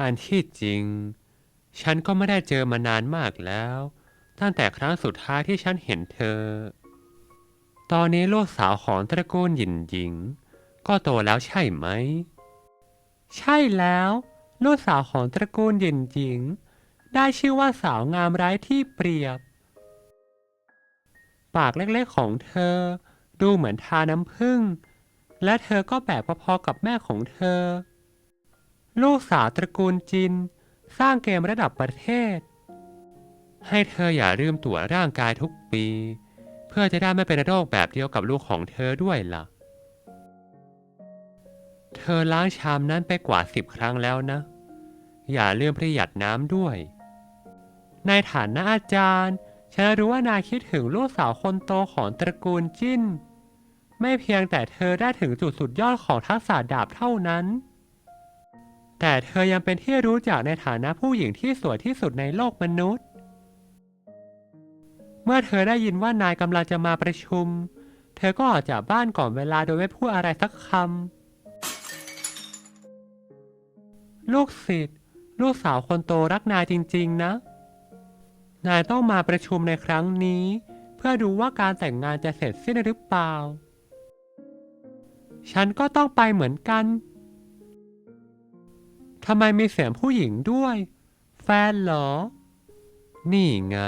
อันที่จริง ฉันก็ไม่ได้เจอมานานมากแล้ว ตั้งแต่ครั้งสุดท้ายที่ฉันเห็นเธอ ตอนนี้ลูกสาวของตระกูลหยินหญิง ก็โตแล้วใช่ไหม ใช่แล้ว ลูกสาวของตระกูลหยินหญิง ได้ชื่อว่าสาวงามไร้ที่เปรียบ ปากเล็กๆของเธอ ดูเหมือนทาน้ำผึ้งและเธอก็แบกพอๆกับแม่ของเธอ ลูกสาวตระกูลจิน สร้างเกมระดับประเทศ ให้เธออย่าลืมตรวจร่างกายทุกปี เพื่อจะได้ไม่เป็นโรคแบบเดียวกับลูกของเธอด้วยล่ะ เธอล้างชามนั้นไปกว่าสิบครั้งแล้วนะ อย่าลืมประหยัดน้ำด้วย ในฐานะอาจารย์ ฉันรู้ว่านายคิดถึงลูกสาวคนโตของตระกูลจิ้น ไม่เพียงแต่เธอได้ถึงจุดสุดยอดของทักษะดาบเท่านั้น แต่เธอยังเป็นที่รู้จักในฐานะผู้หญิงที่สวยที่สุดในโลกมนุษย์ เมื่อเธอได้ยินว่านายกำลังจะมาประชุม เธอก็ออกจากบ้านก่อนเวลาโดยไม่พูดอะไรสักคำลูกศิษย์ลูกสาวคนโตรักนายจริง ๆ นะ นายต้องมาประชุมในครั้งนี้ เพื่อดูว่าการแต่งงานจะเสร็จสิ้นหรือเปล่า ฉันก็ต้องไปเหมือนกัน ทำไมมีเสียงผู้หญิงด้วย แฟนเหรอ นี่ไง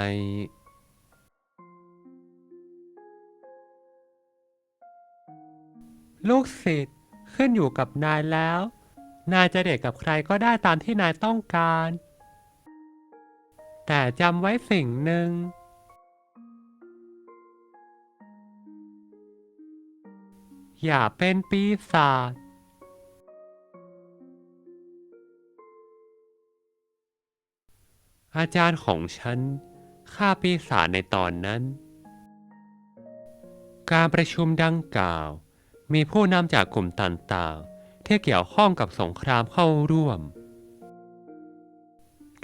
ลูกศิษย์ขึ้นอยู่กับนายแล้ว นายจะเด็กกับใครก็ได้ตามที่นายต้องการ แต่จำไว้สิ่งหนึ่ง อย่าเป็นปีศาจอาจารย์ของฉันฆ่าปีศาจในตอนนั้น การประชุมดังกล่าว มีผู้นำจากกลุ่มต่างๆที่เกี่ยวข้องกับสงครามเข้าร่วม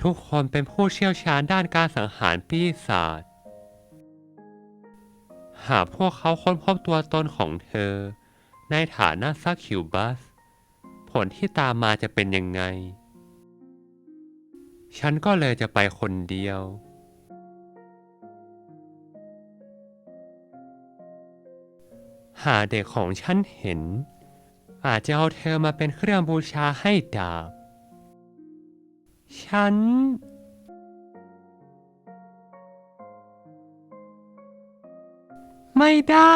ทุกคนเป็นผู้เชี่ยวชาญด้านการสังหารปีศาจ หากพวกเขาค้นพบตัวตนของเธอ ในฐานะซักคิวบัส ผลที่ตามมาจะเป็นยังไง ฉันก็เลยจะไปคนเดียวหากเด็กของฉันเห็น อาจจะเอาเธอมาเป็นเครื่องบูชาให้ดาบ ฉันไม่ได้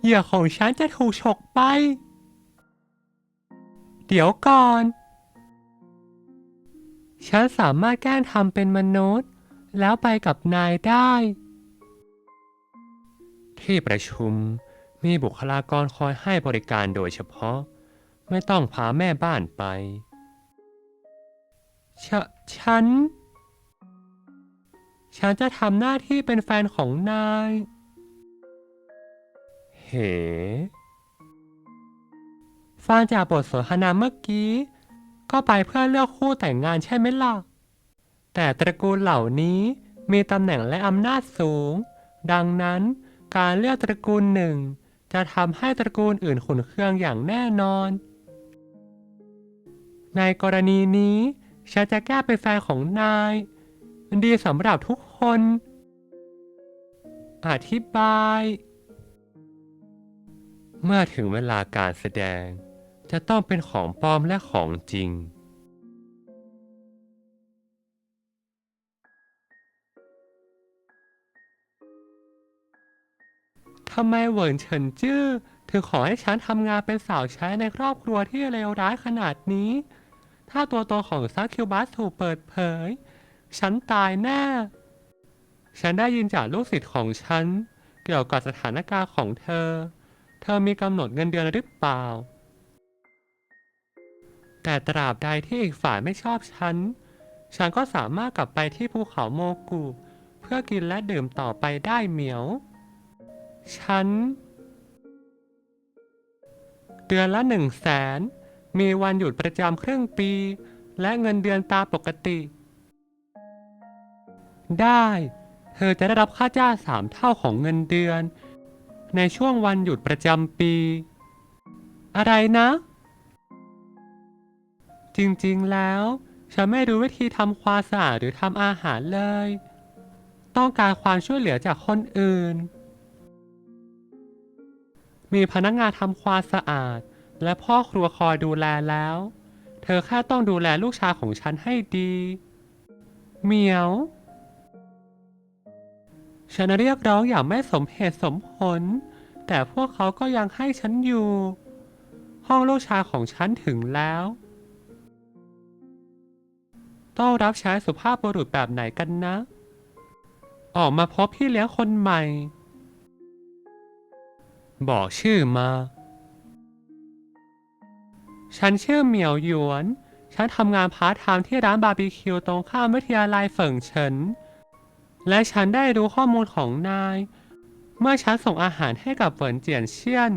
เหยื่อของฉันจะถูกฉกไป เดี๋ยวก่อน ฉันสามารถแกล้งทำเป็นมนุษย์ แล้วไปกับนายได้ ที่ประชุมมีบุคลากรคอยให้บริการโดยเฉพาะ ไม่ต้องพาแม่บ้านไป ฉฉัน ฉันจะทำหน้าที่เป็นแฟนของนาย เหฟังจากบทสนทนาเมื่อกี้ ก็ไปเพื่อเลือกคู่แต่งงานใช่ไหมล่ะ แต่ตระกูลเหล่านี้มีตำแหน่งและอำนาจสูง ดังนั้นการเลือกตระกูลหนึ่ง จะทำให้ตระกูลอื่นขุนเคืองอย่างแน่นอน ในกรณีนี้ ฉันจะแก้เป็นแฟนของนาย มันดีสำหรับทุกคน อธิบาย เมื่อถึงเวลาการแสดง จะต้องเป็นของปลอมและของจริง ทำไมเหวินเฉินจื้อถึงขอให้ฉันทำงานเป็นสาวใช้ในครอบครัวที่เลวร้ายขนาดนี้ ถ้าตัวตนของซักคิวบัสถูกเปิดเผย ฉันตายแน่ ฉันได้ยินจากลูกศิษย์ของฉัน เกี่ยวกับสถานการณ์ของเธอ เธอมีกำหนดเงินเดือนหรือเปล่า แต่ตราบใดที่อีกฝ่ายไม่ชอบฉัน ฉันก็สามารถกลับไปที่ภูเขาโมกุ เพื่อกินและดื่มต่อไปได้เหมียว ฉัน เดือนละหนึ่งแสน มีวันหยุดประจำครึ่งปี และเงินเดือนตามปกติ ได้ เธอจะได้รับค่าจ้างสามเท่าของเงินเดือน ในช่วงวันหยุดประจำปี อะไรนะ จริงๆแล้ว ฉันไม่รู้วิธีทำความสะอาดหรือทำอาหารเลย ต้องการความช่วยเหลือจากคนอื่น มีพนักงานทำความสะอาด และพ่อครัวคอยดูแลแล้ว เธอแค่ต้องดูแลลูกชายของฉันให้ดีเหมียว ฉันเรียกร้องอย่างไม่สมเหตุสมผล แต่พวกเขาก็ยังให้ฉันอยู่ ห้องลูกชายของฉันถึงแล้ว ต้องรับใช้สุภาพบุรุษแบบไหนกันนะ ออกมาพบพี่เลี้ยงคนใหม่ บอกชื่อมา ฉันชื่อเหมียวหยวน ฉันทำงานพาร์ทไทม์ที่ร้านบาร์บีคิวตรงข้ามวิทยาลัยเฟิงเฉิน และฉันได้รู้ข้อมูลของนาย เมื่อฉันส่งอาหารให้กับเหวินเจียนเชียน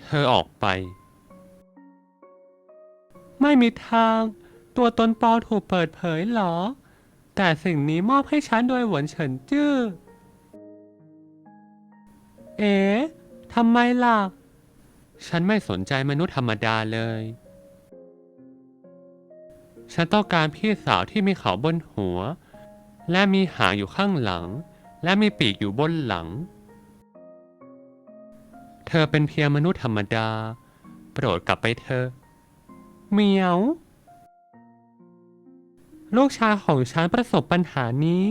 เธอออกไป ไม่มีทาง ตัวตนปลอมถูกเปิดเผยเหรอ แต่สิ่งนี้มอบให้ฉันโดยเหวินเฉินจื้อ เอ๋ทำไมล่ะ ฉันไม่สนใจมนุษย์ธรรมดาเลย ฉันต้องการพี่สาวที่มีเขาบนหัว และมีหางอยู่ข้างหลัง และมีปีกอยู่บนหลัง เธอเป็นเพียงมนุษย์ธรรมดา โปรดกลับไปเถอเหมียว ลูกชายของฉันประสบปัญหานี้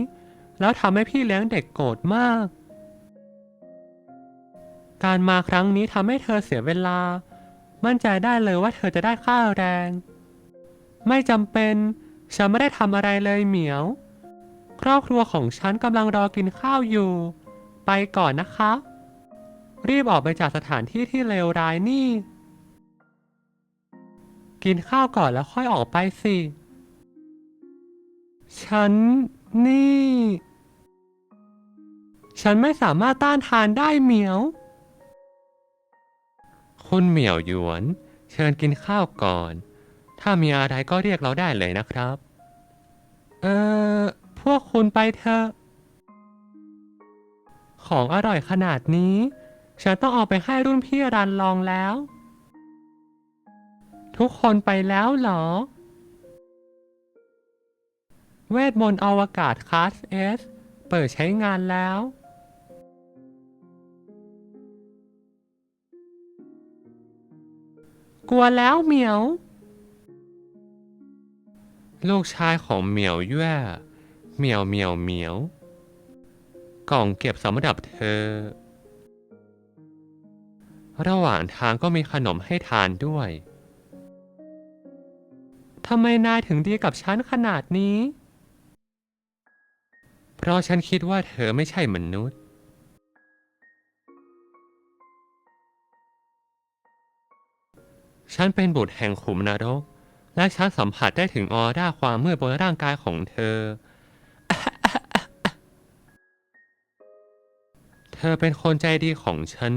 แล้วทำให้พี่เลี้ยงเด็กโกรธมาก การมาครั้งนี้ทำให้เธอเสียเวลา มั่นใจได้เลยว่าเธอจะได้ค่าแรง ไม่จำเป็น ฉันไม่ได้ทำอะไรเลยเหมียว ครอบครัวของฉันกำลังรอกินข้าวอยู่ ไปก่อนนะคะ รีบออกไปจากสถานที่ที่เลวร้ายนี่ กินข้าวก่อนแล้วค่อยออกไปสิ ฉันนี่ ฉันไม่สามารถต้านทานได้เหมียว คุณเหมียวหยวน เชิญกินข้าวก่อน ถ้ามีอะไรก็เรียกเราได้เลยนะครับ เออพวกคุณไปเถอะ ของอร่อยขนาดนี้ ฉันต้องเอาไปให้รุ่นพี่รันลองแล้ว ทุกคนไปแล้วเหรอ เวทมนต์อวกาศคลาส S เปิดใช้งานแล้ว กลัวแล้วเหมียว ลูกชายของเหมียวแย่เหมียวเหมียวเหมียว กล่องเก็บสำหรับเธอ ระหว่างทางก็มีขนมให้ทานด้วยทำไมนายถึงดีกับฉันขนาดนี้ เพราะฉันคิดว่าเธอไม่ใช่มนุษย์ ฉันเป็นบุตรแห่งขุมนรก และฉันสัมผัสได้ถึงออร่าความมืดบนร่างกายของเธอ เธอเป็นคนใจดีของฉัน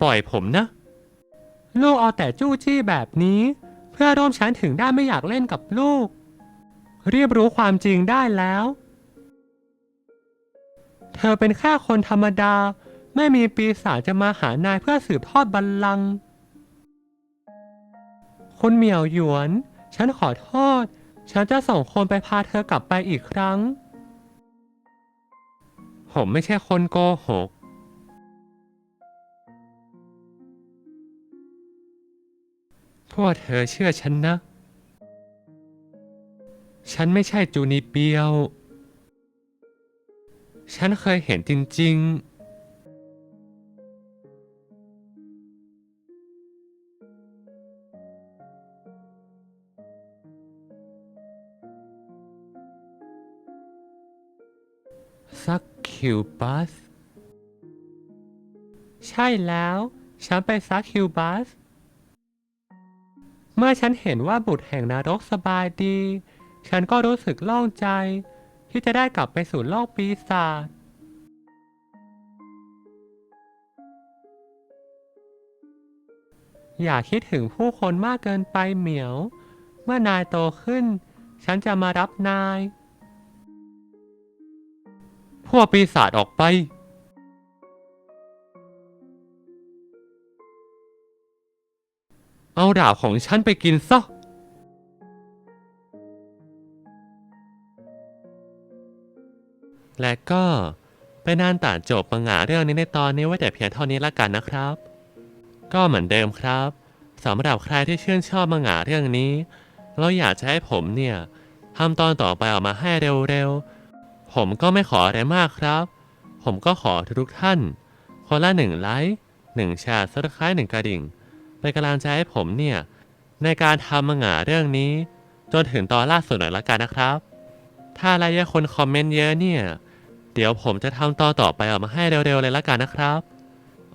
ปล่อยผมนะ ลูกเอาแต่จู้จี้แบบนี้ เพื่อร่วมฉันถึงได้ไม่อยากเล่นกับลูก เรียบรู้ความจริงได้แล้วเธอเป็นแค่คนธรรมดา ไม่มีปีศาจจะมาหานายเพื่อสืบทอดบัลลังก์คุณเหมียวหยวน ฉันขอโทษ ฉันจะส่งคนไปพาเธอกลับไปอีกครั้ง ผมไม่ใช่คนโกหก พวกเธอเชื่อฉันนะ ฉันไม่ใช่จูนิเปียว ฉันเคยเห็นจริง ๆซักคิวบัส ใช่แล้ว ฉันไปซักคิวบัส เมื่อฉันเห็นว่าบุตรแห่งนรกสบายดี ฉันก็รู้สึกโล่งใจ ที่จะได้กลับไปสู่โลกปีศาจอย่าคิดถึงผู้คนมากเกินไปเหมียว เมื่อนายโตขึ้น ฉันจะมารับนาย พวกปีศาจออกไป เอาดาบของฉันไปกินซะ และก็เป็นนานตัดจบมังงะเรื่องนี้ในตอนนี้ไว้แต่เพียงเท่านี้ละกันนะครับ ก็เหมือนเดิมครับสำหรับใครที่ชื่นชอบมังงะเรื่องนี้ เราอยากจะให้ผมเนี่ยทำตอนต่อไปออกมาให้เร็วๆ ผมก็ไม่ขออะไรมากครับ ผมก็ขอทุกท่านคนละหนึ่งไลค์หนึ่งแชร์ซับสไครต์หนึ่งกระดิ่งเป็นกำลังใจให้ผมเนี่ยในการทำมังงะเรื่องนี้ จนถึงตอนล่าสุดหน่อยละกันนะครับ ถ้าอะไรเยอะคนคอมเมนต์เยอะเนี่ย เดี๋ยวผมจะทำตอนต่อไปออกมาให้เร็วๆเลยละกันนะครับ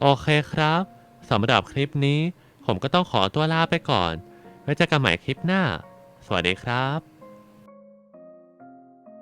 โอเคครับสำหรับคลิปนี้ ผมก็ต้องขอตัวลาไปก่อน ไว้เจอกันใหม่คลิปหน้า สวัสดีครับ